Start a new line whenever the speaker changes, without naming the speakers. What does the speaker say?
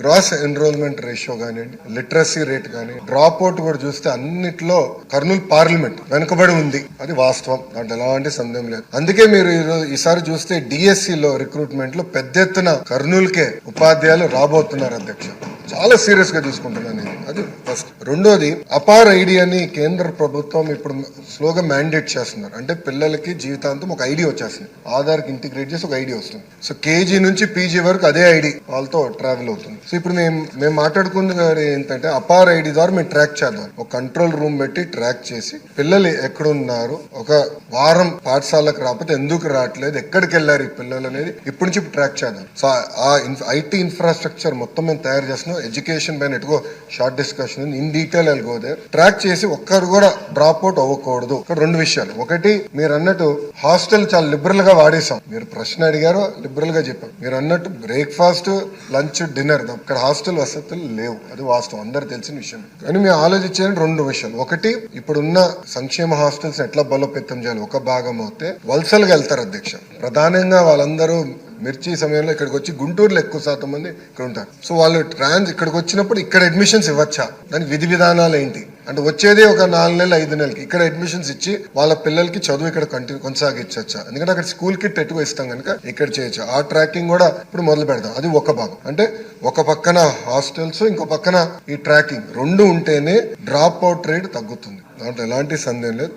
Gross enrolment ratio కానివ్వండి literacy rate కానీ drop out కూడా చూస్తే అన్నిట్లో కర్నూలు పార్లమెంట్ వెనుకబడి ఉంది. అది వాస్తవం. దాంట్లో ఎలాంటి సందేహం లేదు. అందుకే మీరు ఈసారి చూస్తే డిఎస్సిలో రిక్రూట్మెంట్లో పెద్ద ఎత్తున కర్నూలుకే ఉపాధ్యాయులు రాబోతున్నారు అధ్యక్ష. చాలా సీరియస్గా తీసుకుంటున్నాను నేను. అది ఫస్ట్ రెండోది అపార్ ఐడి అని కేంద్ర ప్రభుత్వం ఇప్పుడు స్లోగా మ్యాండేట్ చేస్తున్నారు. అంటే పిల్లలకి జీవితాంతం ఒక ఐడి వచ్చేస్తుంది. ఆధార్కి ఇంటిగ్రేట్ చేసి ఒక ఐడి వస్తుంది. సో కేజీ నుంచి పీజీ వరకు అదే ఐడి వాళ్ళతో ట్రావెల్ అవుతుంది. సో ఇప్పుడు మేము మేము మాట్లాడుకున్నది ఏంటంటే అపార్ ఐడి ద్వారా మేము ట్రాక్ చేద్దాం. ఒక కంట్రోల్ రూమ్ పెట్టి ట్రాక్ చేసి పిల్లలు ఎక్కడున్నారు? ఒక వారం పాఠశాలకు రాకపోతే ఎందుకు రావట్లేదు? ఎక్కడికి వెళ్ళారు ఈ పిల్లలు అనేది ఇప్పటి నుంచి ట్రాక్ చేద్దాం. సో ఆ ఐటీ ఇన్ఫ్రాస్ట్రక్చర్ మొత్తం మేము తయారు చేస్తున్నాం. ఎడ్యుకేషన్ పైన ఎటుకో షార్ట్ డిస్కషన్ ఇన్ డీటెయిల్ వెళ్ళిపోతే ట్రాక్ చేసి ఒక్కరు కూడా డ్రాప్ అవుట్ అవ్వకూడదు. ఇక్కడ రెండు విషయాలు. ఒకటి మీరు అన్నట్టు హాస్టల్ చాలా లిబరల్గా వాడేసాం మీరు ప్రశ్న అడిగారు లిబరల్గా చెప్పాం. మీరు అన్నట్టు బ్రేక్ఫాస్ట్ లంచ్ డిన్నర్ ఇక్కడ హాస్టల్ వసతులు లేవు. అది వాస్తవం. అందరు తెలిసిన విషయం. కానీ మేము ఆలోచించేది రెండు విషయాలు. ఒకటి ఇప్పుడున్న సంక్షేమ హాస్టల్స్ ఎట్లా బలోపేతం చేయాలి? ఒక భాగం అయితే వలసలుగా వెళ్తారు అధ్యక్ష. ప్రధానంగా వాళ్ళందరూ మిర్చి సమయంలో ఇక్కడికి వచ్చి గుంటూరులో ఎక్కువ శాతం మంది ఇక్కడ ఉంటారు. సో వాళ్ళు ట్రాన్స్ ఇక్కడికి వచ్చినప్పుడు ఇక్కడ అడ్మిషన్స్ ఇవ్వచ్చా? దానికి విధి విధానాలు ఏంటి? అంటే వచ్చేదే ఒక నాలుగు నెలలు ఐదు నెలలకి ఇక్కడ అడ్మిషన్స్ ఇచ్చి వాళ్ళ పిల్లలకి చదువు ఇక్కడ కంటిన్యూ కొనసాగించచ్చా? ఎందుకంటే అక్కడ స్కూల్ కిట్ ఎక్కువ ఇస్తాం కనుక ఇక్కడ చేయొచ్చు. ఆ ట్రాకింగ్ కూడా ఇప్పుడు మొదలు పెడదాం. అది ఒక భాగం. అంటే ఒక పక్కన హాస్టల్స్ ఇంకో పక్కన ఈ ట్రాకింగ్ రెండు ఉంటేనే డ్రాప్ అవుట్ రేట్ తగ్గుతుంది. దాంట్లో ఎలాంటి సందేహం లేదు.